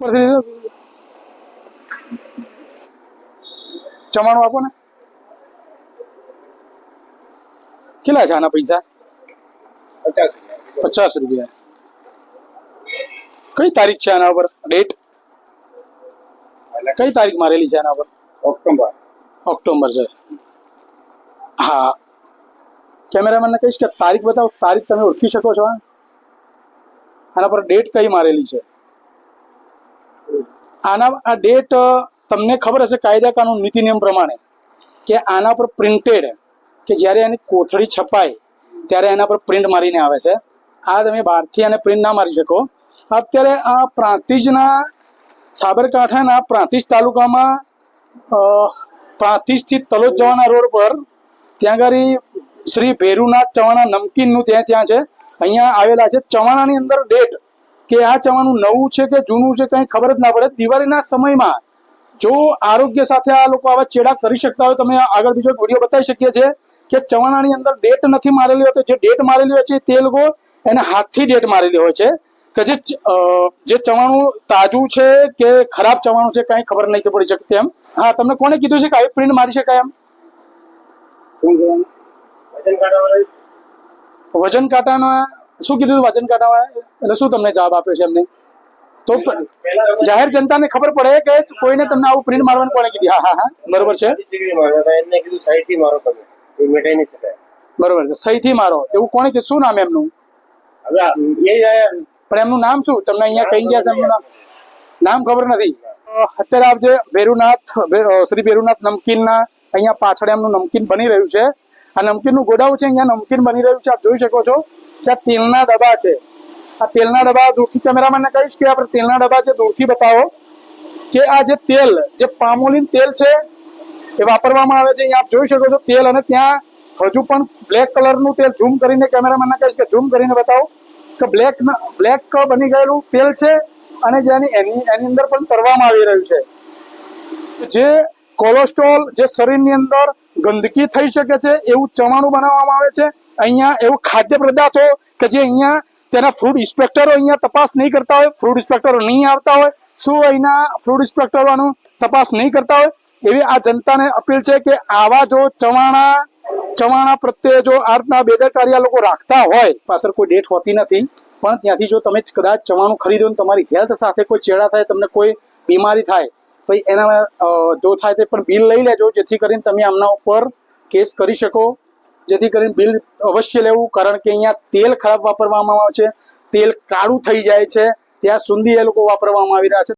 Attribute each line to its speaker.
Speaker 1: પરથી લીધો? ચવાણું આપો ને કેટલા છે આના પૈસા
Speaker 2: પચાસ
Speaker 1: પચાસ રૂપિયા કઈ તારીખ છે આના ઉપર ડેટ કઈ તારીખ મારેલી છે આના ઉપર
Speaker 2: ઓક્ટોબર
Speaker 1: ઓક્ટોબર છે હા કેમેરામેનને કહીશ કે તારીખ બતાવો તારીખ તમે ઓળખી શકો છો આ? આના પર ડેટ કઈ મારેલી છે આના આ ડેટ તમને ખબર હશે કાયદા કાનૂન નીતિ નિયમ પ્રમાણે કે આના પર પ્રિન્ટેડ કે જ્યારે એની કોથળી છપાય, ત્યારે એના પર પ્રિન્ટ મારીને આવે છે. આ તમે બહારથી આને પ્રિન્ટ ના મારી શકો. અત્યારે આ પ્રાંતિજના સાબરકાંઠાના પ્રાંતિજ તાલુકામાં પ્રાંતિજથી તલોદ જવાના રોડ પર ત્યાં આગળ શ્રી ભેરુનાથ ચવાણા નમકીનનું ત્યાં ત્યાં છે. અહીંયા આવેલા છે. ચવાણાની અંદર ડેટ કે આ ચવાણું નવું છે કે જૂનું છે કંઈ ખબર જ ના પડે. દિવાળીના સમયમાં જો આરોગ્ય સાથે આ લોકો આવા ચેડા કરી શકતા હોય તમે આગળ બીજો વીડિયો બતાવી શકીએ છીએ કે ચવાણાની અંદર ડેટ નથી મારેલી હોતી. જે ડેટ મારેલી હોય છે તે લોકો એને હાથથી ડેટ મારેલી હોય છે કે જે જે ચવાણું તાજું છે કે ખરાબ ચવાણું છે કાંઈ ખબર નહીં પડી શકતી એમ હા તમને કોણે કીધું છે કે આવી પ્રિન્ટ મારી શકાય એમ?
Speaker 2: વજન
Speaker 1: કાંટાના શું કીધું વજન ઘટાડવા એટલે શું તમને જવાબ આપ્યો છે એમને? તો જાહેર જનતાને ખબર પડે કે કોઈને તમને આવું પ્રિન્ટ મારવાનું કોણે કીધી? હા હા હા. બરોબર છે? બરોબર છે. સહીથી મારો. એવું કોણે કીધું? શું નામ એમનું? પણ એમનું નામ શું? તમને અહીંયા કહી ગયા છે એમનું નામ? નામ ખબર નથી. અત્યારે આપ ભેરુનાથ શ્રી ભેરુનાથ નમકીનના અહીંયા પાછળ એમનું નમકીન બની રહ્યું છે. આ નમકીનનું ગોડાઉન છે, અહીંયા નમકીન બની રહ્યું છે. આપ જોઈ શકો છો. કે તેલના ડબ્બા છે. આ તેલના ડબ્બા દૂરથી કેમેરામેનને કહીશ કે આપણે તેલના ડબ્બા છે, દૂરથી બતાવો. કે આ જે તેલ, જે પામોલિન તેલ છે, એ વાપરવામાં આવે છે, અહીંયા આપ જોઈ શકો છો તેલ અને ત્યાં હજુ પણ બ્લેક કલરનું તેલ ઝૂમ કરીને કેમેરામેનને કહીશ કે ઝૂમ કરીને બતાવો કે બ્લેક બ્લેક બની ગયેલું તેલ છે અને જેની એની એની અંદર પણ કરવામાં આવી રહ્યું છે. જે કોલેસ્ટ્રોલ જે શરીરની અંદર ગંદકી થઈ શકે છે, એવું ચવાણું બનાવવામાં આવે છે. અહીંયા એવું ખાદ્ય પદાર્થો કે જે અહીંયા તેના ફૂડ ઇન્સ્પેક્ટરો અહીંયા તપાસ નહીં કરતા હોય ફૂડ ઇન્સ્પેક્ટરો નહીં આવતા હોય, શું અહીંના ફૂડ ઇન્સ્પેક્ટરોનું તપાસ નહીં કરતા હોય? એવી આ જનતાને અપીલ છે કે આવા જો ચવાણા ચવાણા પ્રત્યે જો આ રીતના બેદરકારી લોકો રાખતા હોય, પાછળ કોઈ ડેટ હોતી નથી, પણ ત્યાંથી જો તમે કદાચ ચવાણું ખરીદો તમારી હેલ્થ સાથે કોઈ ચેડા થાય, તમને કોઈ બીમારી થાય તો એના જો થાય તે પણ બિલ લઈ લેજો, જેથી કરીને તમે આમના ઉપર કેસ કરી શકો. જેથી કરીને બિલ અવશ્ય લેવું, કારણ કે અહીંયા તેલ ખરાબ વાપરવામાં આવે છે, તેલ કાળું થઈ જાય છે, ત્યાં સુધી એ લોકો વાપરવામાં આવી રહ્યા છે.